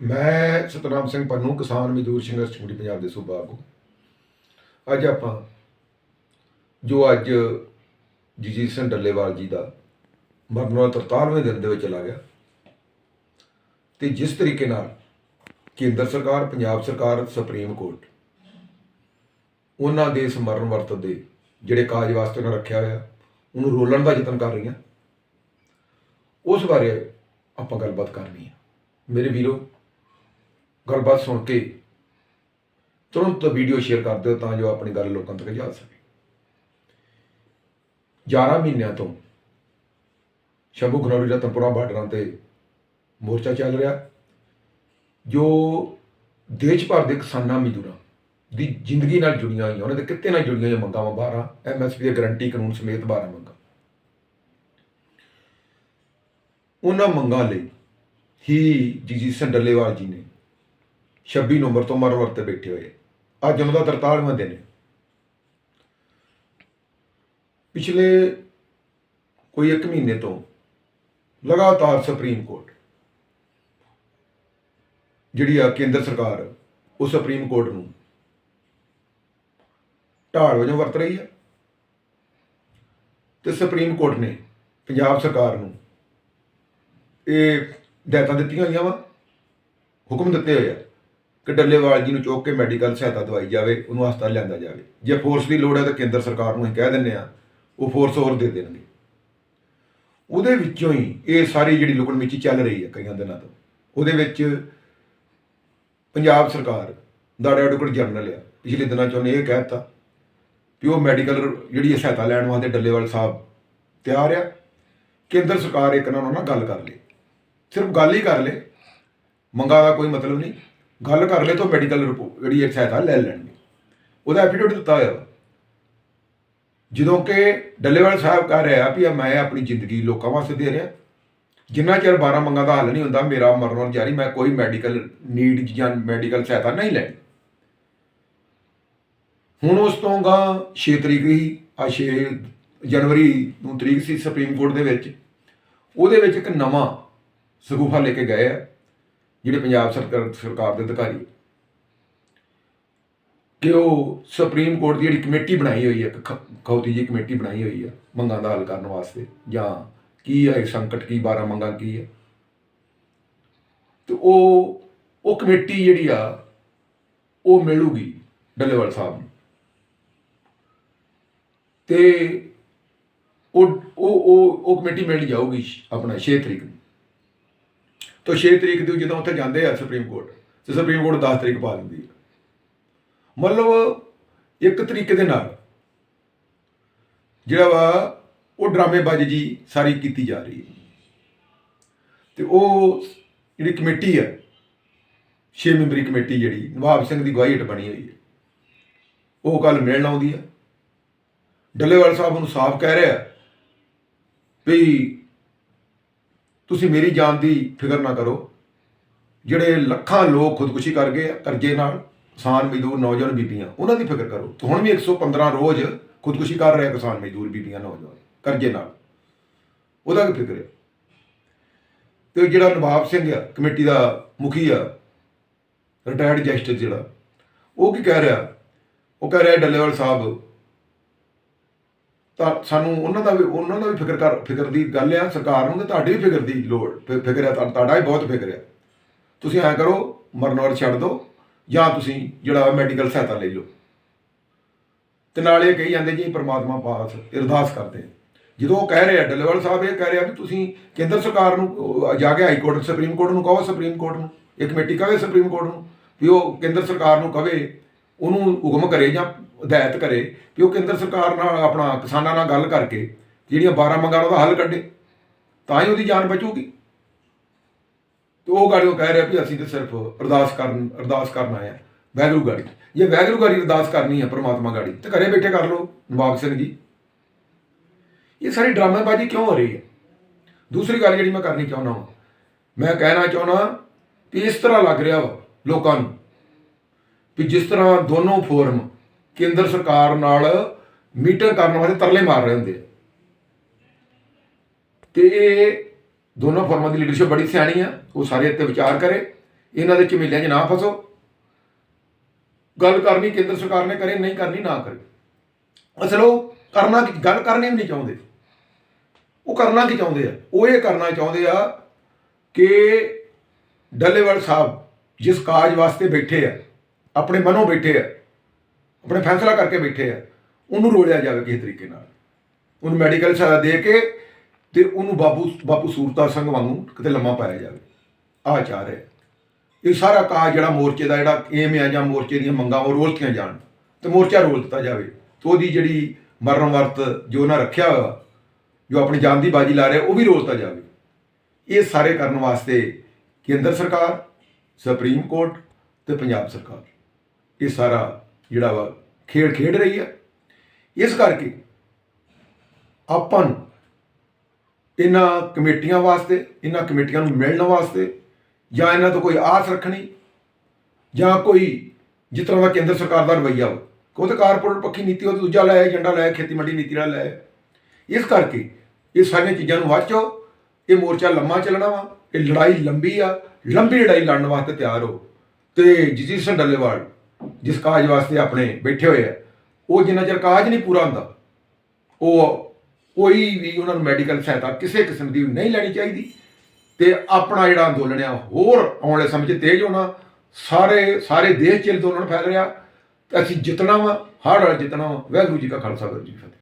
ਮੈਂ ਸਤਨਾਮ ਸਿੰਘ ਪੰਨੂ, ਕਿਸਾਨ ਮਜ਼ਦੂਰ ਸੰਘਰਸ਼ ਕਮੇਟੀ ਪੰਜਾਬ ਦੇ ਸੂਬਾ ਆਗੂ। ਅੱਜ ਆਪਾਂ ਜੋ ਅੱਜ ਜਗਜੀਤ ਸਿੰਘ ਡੱਲੇਵਾਲ ਜੀ ਦਾ ਮਰਨ ਵਾਲਾ 43ਵੇਂ ਦਿਨ ਦੇ ਵਿੱਚ ਚਲਾ ਗਿਆ ਤੇ ਜਿਸ ਤਰੀਕੇ ਨਾਲ ਕੇਂਦਰ ਸਰਕਾਰ, ਪੰਜਾਬ ਸਰਕਾਰ, ਸੁਪਰੀਮ ਕੋਰਟ ਉਹਨਾਂ ਦੇ ਸਮਰਨ ਵਰਤ ਦੇ ਜਿਹੜੇ ਕਾਜ ਵਾਸਤੇ ਉਹਨਾਂ ਰੱਖਿਆ ਹੋਇਆ, ਉਹਨੂੰ ਰੋਲਣ ਦਾ ਯਤਨ ਕਰ ਰਹੀਆਂ। ਉਸ ਬਾਰੇ ਆਪਾਂ ਗੱਲਬਾਤ ਕਰਨੀ ਹੈ। ਮੇਰੇ ਵੀਰੋ ਗੱਲਬਾਤ ਸੁਣ ਕੇ ਤੁਰੰਤ ਵੀਡੀਓ ਸ਼ੇਅਰ ਕਰ ਦਿਓ ਤਾਂ ਜੋ ਆਪਣੀ ਗੱਲ ਲੋਕਾਂ ਤੱਕ ਜਾ ਸਕੇ। 11 ਮਹੀਨਿਆਂ ਤੋਂ ਸ਼ੰਭੂ ਖਨੌਰੀ ਰਤਨਪੁਰਾ ਬਾਰਡਰਾਂ ਤੇ ਮੋਰਚਾ ਚੱਲ ਰਿਹਾ, ਜੋ ਦੇਸ਼ ਭਰ ਦੇ ਕਿਸਾਨਾਂ ਮਜ਼ਦੂਰਾਂ ਦੀ ਜ਼ਿੰਦਗੀ ਨਾਲ ਜੁੜੀਆਂ ਹੋਈਆਂ, ਉਹਨਾਂ ਦੇ ਕਿੱਤੇ ਨਾਲ ਜੁੜੀਆਂ ਹੋਈਆਂ ਮੰਗਾਂ ਵਾ 12 ਐਮਐਸਪੀ ਦੇ ਗਰੰਟੀ ਕਾਨੂੰਨ ਸਮੇਤ 12 ਮੰਗਾਂ। ਉਹਨਾਂ ਮੰਗਾਂ ਲਈ ਹੀ ਜਗਜੀਤ ਸਿੰਘ ਡੱਲੇਵਾਲ ਜੀ ਨੇ 26 ਨਵੰਬਰ ਤੋਂ ਮਰਵਰ ਤੇ ਬੈਠੇ ਹੋਏ। ਅੱਜ ਉਹਨਾਂ ਦਾ 43ਵਾਂ ਦਿਨ ਹੈ। ਪਿਛਲੇ ਕੋਈ 1 ਮਹੀਨੇ ਤੋਂ ਲਗਾਤਾਰ ਸੁਪਰੀਮ ਕੋਰਟ ਜਿਹੜੀ ਆ ਕੇਂਦਰ ਸਰਕਾਰ, ਉਹ ਸੁਪਰੀਮ ਕੋਰਟ ਨੂੰ ਢਾਲ ਵਜੋਂ ਵਰਤ ਰਹੀ ਹੈ। ਤੇ ਸੁਪਰੀਮ ਕੋਰਟ ਨੇ ਪੰਜਾਬ ਸਰਕਾਰ ਨੂੰ ਇਹ ਹਦਾਇਤਾਂ ਦਿੱਤੀਆਂ ਹੋਈਆਂ ਵਾ, ਹੁਕਮ ਦਿੱਤੇ ਹੋਏ ਆ। ਕਿ ਡੱਲੇਵਾਲ ਜੀ ਨੂੰ ਚੁੱਕ ਕੇ ਮੈਡੀਕਲ ਸਹਾਇਤਾ ਦਵਾਈ ਜਾਵੇ, ਉਹਨੂੰ ਹਸਪਤਾਲ ਲਿਆਂਦਾ ਜਾਵੇ। ਜੇ ਫੋਰਸ ਦੀ ਲੋੜ ਹੈ ਤਾਂ ਕੇਂਦਰ ਸਰਕਾਰ ਨੂੰ ਅਸੀਂ ਕਹਿ ਦਿੰਨੇ ਆ ਉਹ ਫੋਰਸ ਹੋਰ ਦੇ ਦੇਣਗੇ। ਉਹਦੇ ਵਿੱਚੋਂ ਹੀ ਇਹ ਸਾਰੀ ਜਿਹੜੀ ਲੁਕਣ ਮਿੱਚੀ ਚੱਲ ਰਹੀ ਹੈ ਕਈਆਂ ਦਿਨਾਂ ਤੋਂ। ਉਹਦੇ ਵਿੱਚ ਪੰਜਾਬ ਸਰਕਾਰ ਦਾ ਐਡਵੋਕੇਟ ਜਨਰਲ ਆ। ਪਿਛਲੇ ਦਿਨਾਂ 'ਚ ਉਹਨੇ ਇਹ ਕਹਿ ਦਿੱਤਾ ਕਿ ਉਹ ਮੈਡੀਕਲ ਜਿਹੜੀ ਸਹਾਇਤਾ ਲੈਣ ਵਾਸਤੇ ਡੱਲੇਵਾਲ ਸਾਹਿਬ ਤਿਆਰ ਆ। ਕੇਂਦਰ ਸਰਕਾਰ ਇੱਕ ਨਾਲ ਉਹਨਾਂ ਨਾਲ ਗੱਲ ਕਰ ਲੇ। ਸਿਰਫ ਗੱਲ ਹੀ ਕਰ ਲੇ। ਮੰਗਾ ਦਾ ਕੋਈ ਮਤਲਬ ਨਹੀਂ। ਗੱਲ ਕਰ ਲੇ ਤਾਂ ਮੈਡੀਕਲ ਰਿਪੋਰਟ ਜਿਹੜੀ ਹੈ ਸਹਾਇਤਾ ਲੈ ਲੈਣਗੇ ਉਹਦਾ ਐਫੀਡੇਵਿਟ ਦਿੱਤਾ ਹੋਇਆ ਵਾ। ਜਦੋਂ ਕਿ ਡੱਲੇਵਾਲ ਸਾਹਿਬ ਕਹਿ ਰਿਹਾ ਵੀ ਮੈਂ ਆਪਣੀ ਜ਼ਿੰਦਗੀ ਲੋਕਾਂ ਵਾਸਤੇ ਦੇ ਰਿਹਾ। ਜਿੰਨਾ ਚਿਰ 12 ਮੰਗਾਂ ਦਾ ਹੱਲ ਨਹੀਂ ਹੁੰਦਾ, ਮੇਰਾ ਮਰਨ ਜਾਰੀ ਮੈਂ ਕੋਈ ਮੈਡੀਕਲ ਨੀਡ ਜਾਂ ਮੈਡੀਕਲ ਸਹਾਇਤਾ ਨਹੀਂ ਲੈਣੀ। ਹੁਣ ਉਸ ਤੋਂ ਗਾ 6 ਤਰੀਕ ਹੀ ਆ 6 ਜਨਵਰੀ ਨੂੰ ਤਰੀਕ ਸੀ ਸੁਪਰੀਮ ਕੋਰਟ ਦੇ ਵਿੱਚ। ਉਹਦੇ ਵਿੱਚ ਇੱਕ ਨਵਾਂ ਸਗੂਫਾ ਲੈ ਕੇ ਗਏ ਆ। ਜਿਹੜੇ ਪੰਜਾਬ ਸਰਕਾਰ ਸਰਕਾਰ ਦੇ ਅਧਿਕਾਰੀ। ਕਿ ਉਹ ਸੁਪਰੀਮ ਕੋਰਟ ਦੀ ਜਿਹੜੀ ਕਮੇਟੀ ਬਣਾਈ ਹੋਈ ਹੈ, ਇੱਕ ਖੌਤੀ ਜੀ ਕਮੇਟੀ ਬਣਾਈ ਹੋਈ ਹੈ, ਮੰਗਾਂ ਦਾ ਹੱਲ ਕਰਨ ਵਾਸਤੇ, ਜਾਂ ਕੀ ਹੈ ਸੰਕਟ ਕੀ 12 ਮੰਗਾਂ ਕੀ ਹੈ। ਤੇ ਉਹ ਉਹ ਕਮੇਟੀ ਜਿਹੜੀ ਆ, ਉਹ ਮਿਲੂਗੀ ਡੱਲੇਵਾਲ ਸਾਹਿਬ ਨੂੰ। ਤੇ ਉਹ ਉਹ ਉਹ ਉਹ ਕਮੇਟੀ ਮਿਲ ਜਾਊਗੀ ਆਪਣਾ 6 ਤਰੀਕ ਨੂੰ। ਤਾਂ 6 ਤਰੀਕ ਨੂੰ ਜਦੋਂ ਉੱਥੇ ਜਾਂਦੇ ਆ ਸੁਪਰੀਮ ਕੋਰਟ ਤੇ ਸੁਪਰੀਮ ਕੋਰਟ 10 ਤਰੀਕ ਪਾ ਦਿੰਦੀ ਹੈ ਮਤਲਬ ਇੱਕ ਤਰੀਕੇ ਦੇ ਨਾਲ ਜਿਹੜਾ ਵਾ, ਉਹ ਡਰਾਮੇਬਾਜ਼ੀ ਜੀ ਸਾਰੀ ਕੀਤੀ ਜਾ ਰਹੀ ਹੈ। ਤੇ ਉਹ ਜਿਹੜੀ ਕਮੇਟੀ ਹੈ ਛੇ ਮੈਂਬਰੀ ਕਮੇਟੀ ਜਿਹੜੀ, ਨਵਾਬ ਸਿੰਘ ਦੀ ਗਵਾਹੀ ਹੇਠ ਬਣੀ ਹੋਈ ਹੈ। ਉਹ ਕੱਲ ਮਿਲਣ ਆਉਂਦੀ ਹੈ ਡੱਲੇਵਾਲ ਸਾਹਿਬ ਨੂੰ ਸਾਫ਼ ਕਹਿ ਰਿਹਾ ਵੀ ਤੁਸੀਂ ਮੇਰੀ ਜਾਨ ਦੀ ਫਿਕਰ ਨਾ ਕਰੋ। ਜਿਹੜੇ ਲੱਖਾਂ ਲੋਕ ਖੁਦਕੁਸ਼ੀ ਕਰ ਗਏ ਆ ਕਰਜ਼ੇ ਨਾਲ, ਕਿਸਾਨ ਮਜ਼ਦੂਰ, ਨੌਜਵਾਨ ਬੀਬੀਆਂ, ਉਹਨਾਂ ਦੀ ਫਿਕਰ ਕਰੋ। ਤੇ ਹੁਣ ਵੀ 115 ਰੋਜ਼ ਖੁਦਕੁਸ਼ੀ ਕਰ ਰਹੇ ਕਿਸਾਨ ਮਜ਼ਦੂਰ, ਬੀਬੀਆਂ, ਨੌਜਵਾਨ, ਕਰਜ਼ੇ ਨਾਲ। ਉਹਦਾ ਕੀ ਫਿਕਰ ਹੈ? ਤੇ ਜਿਹੜਾ ਨਵਾਬ ਸਿੰਘ ਆ, ਕਮੇਟੀ ਦਾ ਮੁਖੀ ਆ, ਰਿਟਾਇਰਡ ਜਸਟਿਸ ਜਿਹੜਾ, ਉਹ ਕੀ ਕਹਿ ਰਿਹਾ? ਉਹ ਕਹਿ ਰਿਹਾ, ਡੱਲੇਵਾਲ ਸਾਹਿਬ ਤਾਂ ਸਾਨੂੰ ਉਹਨਾਂ ਦਾ ਵੀ, ਉਹਨਾਂ ਦਾ ਵੀ ਫਿਕਰ ਕਰ, ਫਿਕਰ ਦੀ ਗੱਲ ਆ, ਸਰਕਾਰ ਨੂੰ ਤੇ ਤੁਹਾਡੀ ਵੀ ਫਿਕਰ ਦੀ ਲੋੜ ਫਿਕਰ ਆ ਤੁਹਾ- ਤੁਹਾਡਾ ਵੀ ਬਹੁਤ ਫਿਕਰ ਆ। ਤੁਸੀਂ ਐਂ ਕਰੋ ਮਰਨੌਰ ਛੱਡ ਦਿਓ ਜਾਂ ਤੁਸੀਂ ਜਿਹੜਾ ਮੈਡੀਕਲ ਸਹਾਇਤਾ ਲੈ ਲਓ। ਤੇ ਨਾਲ ਇਹ ਕਹੀ ਜਾਂਦੇ ਜੀ, ਪ੍ਰਮਾਤਮਾ ਪਾਸ, ਅਰਦਾਸ ਕਰਦੇ ਜਦੋਂ ਉਹ ਕਹਿ ਰਹੇ ਆ, ਡੱਲੇਵਾਲ ਸਾਹਿਬ ਇਹ ਕਹਿ ਰਿਹਾ ਵੀ ਤੁਸੀਂ ਕੇਂਦਰ ਸਰਕਾਰ ਨੂੰ ਜਾ ਕੇ ਹਾਈ ਕੋਰਟ, ਸੁਪਰੀਮ ਕੋਰਟ ਨੂੰ ਕਹੋ, ਸੁਪਰੀਮ ਕੋਰਟ ਨੂੰ, ਇੱਕ ਕਮੇਟੀ ਕਹੇ ਸੁਪਰੀਮ ਕੋਰਟ ਨੂੰ, ਵੀ ਉਹ ਕੇਂਦਰ ਸਰਕਾਰ ਨੂੰ ਕਵੇ ਉਹਨੂੰ ਹੁਕਮ ਕਰੇ ਜਾਂ ਹਦਾਇਤ ਕਰੇ ਵੀ ਉਹ ਕੇਂਦਰ ਸਰਕਾਰ ਨਾਲ, ਆਪਣਾ ਕਿਸਾਨਾਂ ਨਾਲ ਗੱਲ ਕਰਕੇ ਜਿਹੜੀਆਂ 12 ਮੰਗਾਂ ਉਹਦਾ ਹੱਲ ਕੱਢੇ, ਤਾਂ ਹੀ ਉਹਦੀ ਜਾਨ ਬਚੂਗੀ। ਤੇ ਉਹ ਗਾੜੀ ਉਹ ਕਹਿ ਰਿਹਾ ਵੀ ਅਸੀਂ ਤਾਂ ਸਿਰਫ ਅਰਦਾਸ ਕਰਨ ਅਰਦਾਸ ਕਰਨ ਆਏ ਆ ਵੈਗਰੂ ਗਾੜੀ। ਜੇ ਵੈਗਰੂ ਗਾੜੀ ਅਰਦਾਸ ਕਰਨੀ ਹੈ ਪ੍ਰਮਾਤਮਾ ਗਾੜੀ, ਤੇ ਘਰੇ ਬੈਠੇ ਕਰ ਲਓ ਨਵਾਬ ਸਿੰਘ ਜੀ। ਇਹ ਸਾਰੀ ਡਰਾਮੇਬਾਜ਼ੀ ਕਿਉਂ ਹੋ ਰਹੀ ਹੈ? ਦੂਸਰੀ ਗੱਲ ਜਿਹੜੀ ਮੈਂ ਕਰਨੀ ਚਾਹੁੰਦਾ ਹਾਂ ਮੈਂ ਕਹਿਣਾ ਚਾਹੁੰਦਾ ਕਿ ਇਸ ਤਰ੍ਹਾਂ ਲੱਗ ਰਿਹਾ ਵਾ ਲੋਕਾਂ ਨੂੰ ਵੀ ਜਿਸ ਤਰ੍ਹਾਂ ਦੋਨੋਂ ਫੋਰਮ ਕੇਂਦਰ ਸਰਕਾਰ ਨਾਲ ਮੀਟਰ ਕਰਨ ਵਾਸਤੇ ਤਰਲੇ ਮਾਰ ਰਹੇ ਹੁੰਦੇ ਆ। ਤੇ ਇਹ ਦੋਨੋਂ ਫੋਰਮਾਂ ਦੀ ਲੀਡਰਸ਼ਿਪ ਬੜੀ ਸਿਆਣੀ ਆ, ਉਹ ਸਾਰੇ ਇੱਥੇ ਵਿਚਾਰ ਕਰੇ, ਇਹਨਾਂ ਦੇ ਝਮੇਲਿਆਂ 'ਚ ਨਾ ਫਸੋ। ਗੱਲ ਕਰਨੀ ਕੇਂਦਰ ਸਰਕਾਰ ਨੇ ਕਰੇ, ਨਹੀਂ ਕਰਨੀ ਨਾ ਕਰੇ। ਅਸਲ ਉਹ ਕਰਨਾ ਗੱਲ ਕਰਨੀ ਵੀ ਨਹੀਂ ਚਾਹੁੰਦੇ। ਉਹ ਕਰਨਾ ਕੀ ਚਾਹੁੰਦੇ ਆ? ਉਹ ਇਹ ਕਰਨਾ ਚਾਹੁੰਦੇ ਆ ਕਿ ਡੱਲੇਵਾਲ ਸਾਹਿਬ ਜਿਸ ਕਾਜ ਵਾਸਤੇ ਬੈਠੇ ਆ ਆਪਣੇ ਮਨੋਂ ਬੈਠੇ ਆ, ਆਪਣੇ ਫੈਸਲਾ ਕਰਕੇ ਬੈਠੇ ਆ, ਉਹਨੂੰ ਰੋਲਿਆ ਜਾਵੇ ਕਿਸੇ ਤਰੀਕੇ ਨਾਲ। ਉਹਨੂੰ ਮੈਡੀਕਲ ਸਹਾਇਤਾ ਦੇ ਕੇ ਤੇ ਉਹਨੂੰ ਬਾਬੂ ਬਾਪੂ ਸੂਰਤਾ ਸਿੰਘ ਵਾਂਗੂ ਕਿਤੇ ਲੰਮਾ ਪਾਇਆ ਜਾਵੇ। ਆ ਚਾਹ ਰਿਹਾ। ਇਹ ਸਾਰਾ ਕਾਜ ਜਿਹੜਾ ਮੋਰਚੇ ਦਾ, ਜਿਹੜਾ ਏਮ ਆ ਜਾਂ ਮੋਰਚੇ ਦੀਆਂ ਮੰਗਾਂ, ਉਹ ਰੋਲਤੀਆਂ ਜਾਣ। ਤੇ ਮੋਰਚਾ ਰੋਲ ਦਿੱਤਾ ਜਾਵੇ। ਤੇ ਉਹਦੀ ਜਿਹੜੀ ਮਰਨ ਵਰਤ ਜੋ ਉਹਨਾਂ ਰੱਖਿਆ ਹੋਇਆ, ਜੋ ਆਪਣੀ ਜਾਨ ਦੀ ਬਾਜੀ ਲਾ ਰਿਹਾ, ਉਹ ਵੀ ਰੋਲਤਾ ਜਾਵੇ। ਇਹ ਸਾਰੇ ਕਰਨ ਵਾਸਤੇ ਕੇਂਦਰ ਸਰਕਾਰ, ਸੁਪਰੀਮ ਕੋਰਟ ਤੇ ਪੰਜਾਬ ਸਰਕਾਰ। ਇਹ ਸਾਰਾ ਜਿਹੜਾ ਵਾ ਖੇਡ ਖੇਡ ਰਹੀ ਆ। ਇਸ ਕਰਕੇ ਆਪਾਂ ਨੂੰ ਇਹਨਾਂ ਕਮੇਟੀਆਂ ਵਾਸਤੇ, ਇਹਨਾਂ ਕਮੇਟੀਆਂ ਨੂੰ ਮਿਲਣ ਵਾਸਤੇ ਜਾਂ ਇਹਨਾਂ ਤੋਂ ਕੋਈ ਆਸ ਰੱਖਣੀ ਜਾਂ ਕੋਈ ਜਿਸ ਤਰ੍ਹਾਂ ਦਾ ਕੇਂਦਰ ਸਰਕਾਰ ਦਾ ਰਵੱਈਆ ਵਾ ਉਹ ਤਾਂ ਕਾਰਪੋਰੇਟ ਪੱਖੀ ਨੀਤੀ, ਉਹ ਤਾਂ ਦੂਜਾ ਲਾਇਆ ਏਜੰਡਾ ਲਾਇਆ ਖੇਤੀ ਮੰਡੀ ਨੀਤੀ ਨਾਲ ਲਾਇਆ ਇਸ ਕਰਕੇ ਇਹ ਸਾਰੀਆਂ ਚੀਜ਼ਾਂ ਨੂੰ ਵਾਚੋ, ਇਹ ਮੋਰਚਾ ਲੰਮਾ ਚੱਲਣਾ ਵਾ, ਇਹ ਲੜਾਈ ਲੰਬੀ ਆ, ਲੰਬੀ ਲੜਾਈ ਲੜਨ ਵਾਸਤੇ ਤਿਆਰ ਹੋ। ਤੇ ਜਗਜੀਤ ਸਿੰਘ ਡੱਲੇਵਾਲ ਜਿਸ ਕਾਜ ਵਾਸਤੇ ਆਪਣੇ ਬੈਠੇ ਹੋਏ ਆ, ਉਹ ਜਿੰਨਾ ਚਿਰ ਕਾਜ ਨਹੀਂ ਪੂਰਾ ਹੁੰਦਾ, ਉਹ ਕੋਈ ਵੀ ਉਹਨਾਂ ਨੂੰ ਮੈਡੀਕਲ ਸਹਾਇਤਾ ਕਿਸੇ ਕਿਸਮ ਦੀ ਨਹੀਂ ਲੈਣੀ ਚਾਹੀਦੀ ਤੇ ਆਪਣਾ ਜਿਹੜਾ ਅੰਦੋਲਨ ਆ, ਹੋਰ ਆਉਣ ਵਾਲੇ ਸਮੇਂ 'ਚ ਤੇਜ਼ ਹੋਣਾ, ਸਾਰੇ ਸਾਰੇ ਦੇਸ਼ 'ਚ ਅੰਦੋਲਨ ਫੈਲ ਰਿਹਾ, ਤੇ ਅਸੀਂ ਜਿੱਤਣਾ ਵਾ, ਹਰ ਵਾਰ ਜਿੱਤਣਾ ਵਾ, ਵਾਹਿਗੁਰੂ ਜੀ ਕਾ ਖਾਲਸਾ, ਵਾਹਿਗੁਰੂ ਜੀ ਕੀ ਫਤਿਹ।